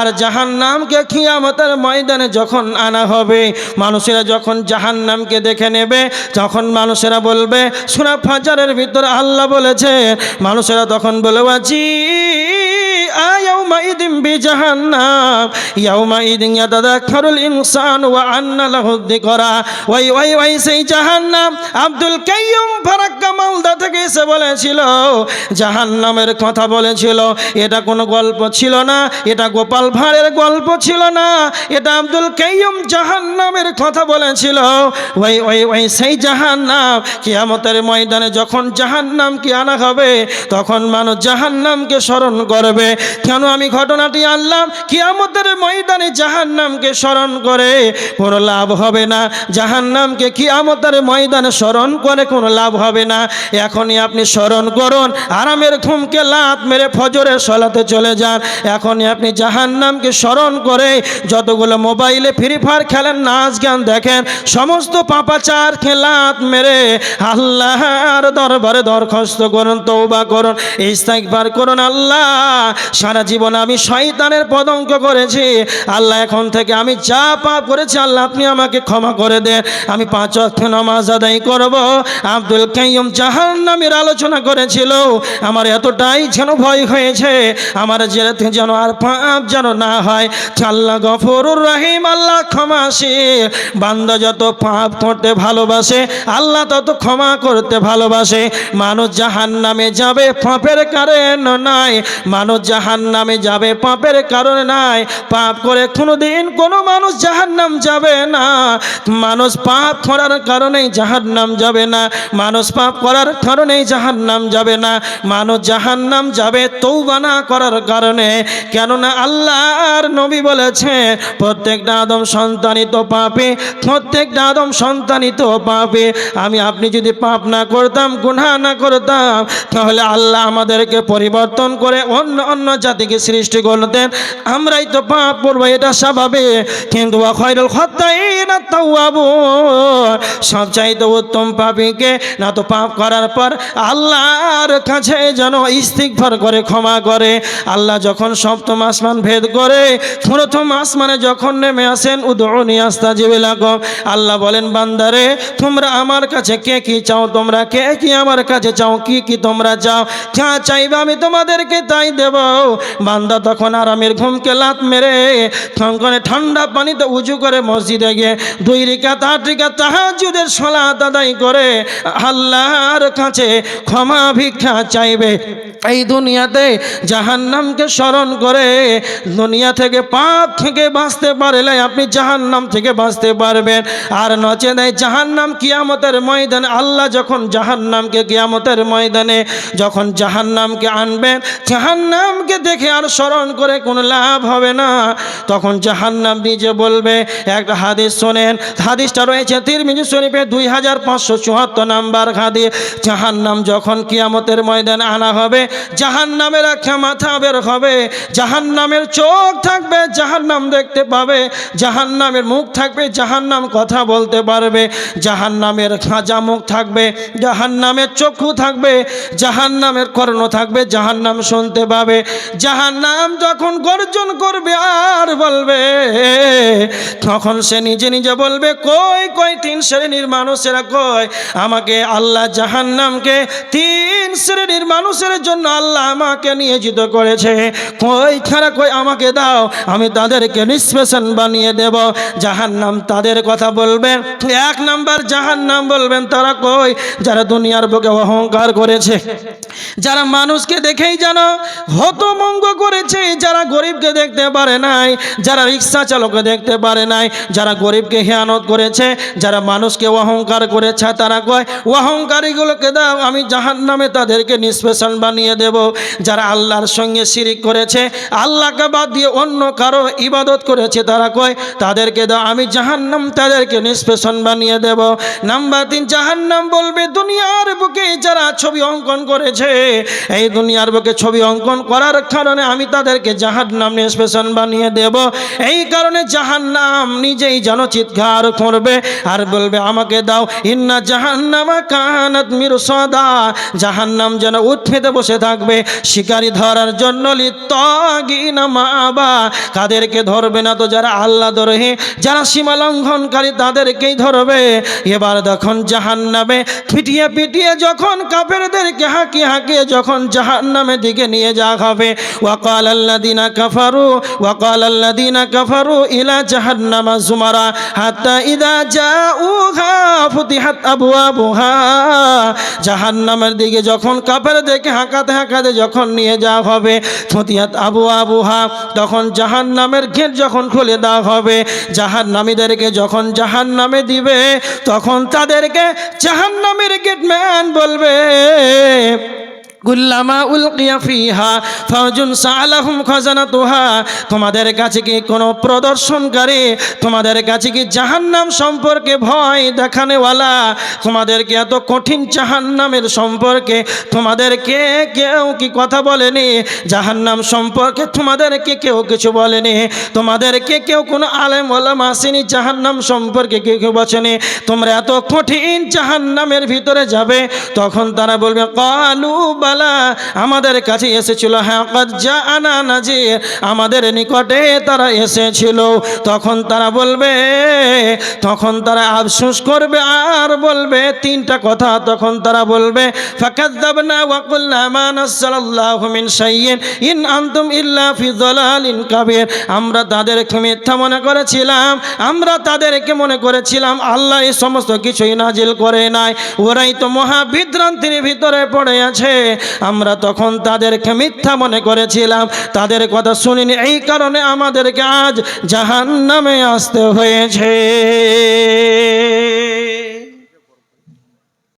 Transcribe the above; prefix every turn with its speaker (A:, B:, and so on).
A: আর জাহান নামকে খিয়ামতের ময়দানে যখন আনা হবে, মানুষেরা যখন জাহান নামকে দেখে নেবে, যখন মানুষেরা বলবে সুরা ফাজারের ভিতরে আল্লাহ বলেছে, মানুষেরা তখন বলে আছি কথা বলেছিল, এটা কোনো গল্প ছিল না, এটা গোপাল ভাঁড়ের গল্প ছিল না, এটা আব্দুল কাইয়ুম জাহান্নামের কথা বলেছিল। ওই ওই ওই সেই জাহান্নাম কিয়ামতের ময়দানে যখন জাহান্নাম কি আনা হবে, তখন মানুষ জাহান্নামকে স্মরণ করবে। কেন আমি ঘটনাটি আনলাম কি কিয়ামতের ময়দানে জাহান নামকে স্মরণ করে কোনো লাভ হবে না। জাহান্নামকে কিয়ামতের ময়দানে স্মরণ করে কোনো লাভ হবে না। এখনই আপনি স্মরণ করুন, আরামের ঘুমকে লাত মেরে ফজরের সলাতে চলে যান। এখনই আপনি জাহান নামকে স্মরণ করে যতগুলো মোবাইলে ফ্রি ফায়ার খেলেন, নাচ গান দেখেন, সমস্ত পাপাচার খেলাত মেরে আল্লাহর দরবারে দরখাস্ত করুন তৌবা করুন ইস্তাকবার করুন আল্লাহ। সারা জীবন আমি শয়তানের পদঙ্ক করেছি। আল্লাহ এখন থেকে আমি যা পাপ করেছি, আল্লাহ আপনি আমাকে ক্ষমা করে দেন। আমি পাঁচ অর্থ নামাজ আদায় করব। আব্দুল কাইয়ুম জাহান্নামের আলোচনা করেছিল। আমার এতটাই যেন ভয় হয়েছে, আমার যেতে যেন আর পাপ যেন না হয়। আল্লাহ গফরুর রাহিম, আল্লাহ ক্ষমাশীল। বান্দা যত পাপ করতে ভালোবাসে, আল্লাহ তত ক্ষমা করতে ভালোবাসে। মানুষ জাহান নামে যাবে, পাপের কারণ নাই। মানুষ জাহান নামে যাবে পাপের কারণে নাই। পাপ করে কোনোদিন কোনো মানুষ জাহান নাম যাবে না। মানুষ পাপ করার কারণেই জাহান নাম যাবে না। মানুষ পাপ করার কারণেই জাহান নাম যাবে না। মানুষ জাহান নাম যাবে তৌবানা করার কারণে। কেননা আল্লাহর নবী বলেছে, প্রত্যেকটা আদম সন্তানিত পাপে, প্রত্যেকটা আদম সন্তানিত পাপে। আমি, আপনি যদি পাপ না করতাম, গুনাহ না করতাম, তাহলে আল্লাহ আমাদেরকে পরিবর্তন করে অন্য অন্য জাতিকে সৃষ্টি করতেন আমরাই তো পাপ করব এটা স্বাভাবিক। কিন্তু খয়রুল খত্তাই সবচাইতে উত্তম পাপীকে না তো পাপ করার পর আল্লাহর কাছে যেন ইস্তিকফার করে, ক্ষমা করে। আল্লাহ যখন সপ্তম আসমান ভেদ করে, প্রথম আসমানে যখন নেমে আসেন উদরণী আস্তা জিবিলাকম আল্লাহ বলেন, বান্দারে, তোমরা আমার কাছে কে কি চাও? তোমরা কে কি আমার কাছে চাও? কি কি তোমরা চাও? যা চাইবে আমি তোমাদেরকে তাই দেব। বান্দা তখন আরামের ঘুমকে লাত মেরে থঙ্কনে ঠান্ডা পানিতে উঁচু করে মসজিদে গিয়ে দুই রেখাত আট রেখা তাহাজুদের সলা আদায় করে আল্লাহর কাছে ক্ষমা ভিক্ষা চাইবে। এই দুনিয়াতে জাহান্নামকে স্মরণ করে দুনিয়া থেকে পাপ থেকে বাঁচতে পারলে আপনি জাহান্নাম থেকে বাঁচতে পারবেন। আর নচে দেয় জাহান্নাম কিয়ামতের ময়দানে, আল্লাহ যখন জাহান্নামকে কিয়ামতের ময়দানে যখন জাহান্নামকে আনবেন, জাহান্নামকে দেখে আর স্মরণ করে কোনো লাভ হবে না। তখন জাহান্নাম নিজে বলবে, একটা হাদিস শোনেন, হাদিসটা রয়েছে তিরমিজি শরীফে দুই হাজার পাঁচশো চুয়াত্তর নাম্বার হাদিস। জাহান্নাম যখন কিয়ামতের ময়দানে আনা হবে জাহান্নামের একটা মাথা বের হবে। জাহান্নামের চোখ থাকবে জাহান নাম দেখতে পাবে। জাহান্নামের মুখ থাকবে জাহান নাম কথা বলতে পারবে। জাহান্নামের খাঁজা মুখ থাকবে জাহান নামের চক্ষু থাকবে, জাহান্নামের কর্ণ থাকবে জাহান নাম শুনতে পাবে। জাহান নাম যখন গর্জন করবে আর বলবে, তখন সে নিজে নিজে বলবে, কই কই, তিন শ্রেণির মানুষেরা কয় আমাকে আল্লাহ জাহান্নামকে তিন শ্রেণির মানুষের জন্য আল্লাহ আমাকে নিয়োজিত করেছে। কই খারা, কই আমাকে দাও, আমি তাদেরকে নিষ্পেষণ বানিয়ে দেব। জাহান্নাম তাদের কথা বলবেন এক নাম্বার জাহান্নাম বলবেন, তারা কই? যারা দুনিয়ার বুকে অহংকার করেছে। যারা মানুষকে দেখেই যেন হতমঙ্গ করেছে, যারা গরিবকে দেখতে পারে নাই, যারা রিক্সা চালককে দেখতে পারে নাই, যারা গরিবকে হিয়ানত করেছে, যারা মানুষকে অহংকার করেছে, তারা কয়, অহংকারীগুলোকে দাও, আমি জাহান নামে তাদেরকে নিষ্পেষণ বানিয়ে দেব। যারা আল্লাহর সঙ্গে শিরিক করেছে, আল্লাহকে বাদ দিয়ে অন্য কারও ইবাদত করেছে, তারা কয়, তাদেরকে দাও, আমি জাহান্নাম তাদেরকে নিষ্পেষণ বানিয়ে দেব। নাম্বার তিন, জাহান্নাম বলবে, দুনিয়ার বুকে যারা ছবি অঙ্কন করেছে, এই দুনিয়ার বুকে ছবি অঙ্কন করার কারণে আমি তাদেরকে জাহান্নাম নিষ্পেষণ বানিয়ে দেব। এই কারণে জাহান্নাম নিজেই যেন চিৎকার করবে আর বলবে, আমাকে দাও, ইন্না জাহান্নামা কানাত মির সদা জাহান জাহান্নাম যেন উঠ পেতে বসে থাকবে, শিকারি ধরার জন্য লিত্তাগিনা মাবা কাদেরকে ধরবে না তো যারা আল্লাহ ধরে যারা সীমা লঙ্ঘনকারী তাদেরকেই ধরবে। এবার তখন জাহান্নামে পিটিয়ে পিটিয়ে যখন কাফেরদেরকে হাঁকিয়ে হাঁকিয়ে যখন জাহান্নামের দিকে নিয়ে যাওয়া হবে ওয়াকাল আল্লাদিনা কাফারু ওয়াকাল আল্লাদিনা কাফারু ইলা জাহান্নামা জুমারা, হাত্তা ইদা জাউহা, ফুতিহাত আবওয়াবুহা জাহান্নামের দিকে যখন কাপের দেখে হাঁকাতে হাঁকাতে যখন নিয়ে যাওয়া হবে, ফতিয়াত আবু আবুহা তখন জাহান নামের গেট যখন খুলে দেওয়া হবে জাহান নামীদেরকে যখন জাহান নামে দিবে, তখন তাদেরকে জাহান জাহান্নামের গেটম্যান বলবে কুল্লামা উলকিয়া ফিহা ফাউজুন সালাহুম খাজানাতুহা। তোমাদের কাছে কি কোনো প্রদর্শনকারী, তোমাদের কাছে কি জাহান্নাম সম্পর্কে ভয় দেখানেওয়ালা? তোমাদেরকে এত কঠিন জাহান্নামের সম্পর্কে? তোমাদেরকে কেউ কি কথা বলেনি? জাহান্নাম সম্পর্কে তোমাদেরকে কেউ কিছু বলেনি? তোমাদেরকে কেউ কোনো আলেম ওলাম আসেনি জাহান্নাম সম্পর্কে কেউ কেউ বসেনি তোমরা এত কঠিন জাহান্নামের ভিতরে যাবে, তখন তারা বলবে, কালু বালা আমাদের কাছে এসেছিল। হ্যাঁ যা আনা নাজির। আমাদের নিকটে তারা এসেছিল। তখন তারা বলবে, তখন তারা আফসোস করবে আর বলবে, তিনটা কথা তখন তারা বলবে ইন আমরা তাদেরকে মিথ্যা মনে করেছিলাম। আমরা তাদেরকে মনে করেছিলাম, আল্লাহ এই সমস্ত কিছুই নাজিল করে নাই। ওরাই তো মহা বিভ্রান্তির ভিতরে পড়ে আছে। আমরা তখন তাদেরকে মিথ্যা মনে করেছিলাম। তাদের কথা শুনিনি, এই কারণে আমাদেরকে আজ জাহান নামে আসতে হয়েছে।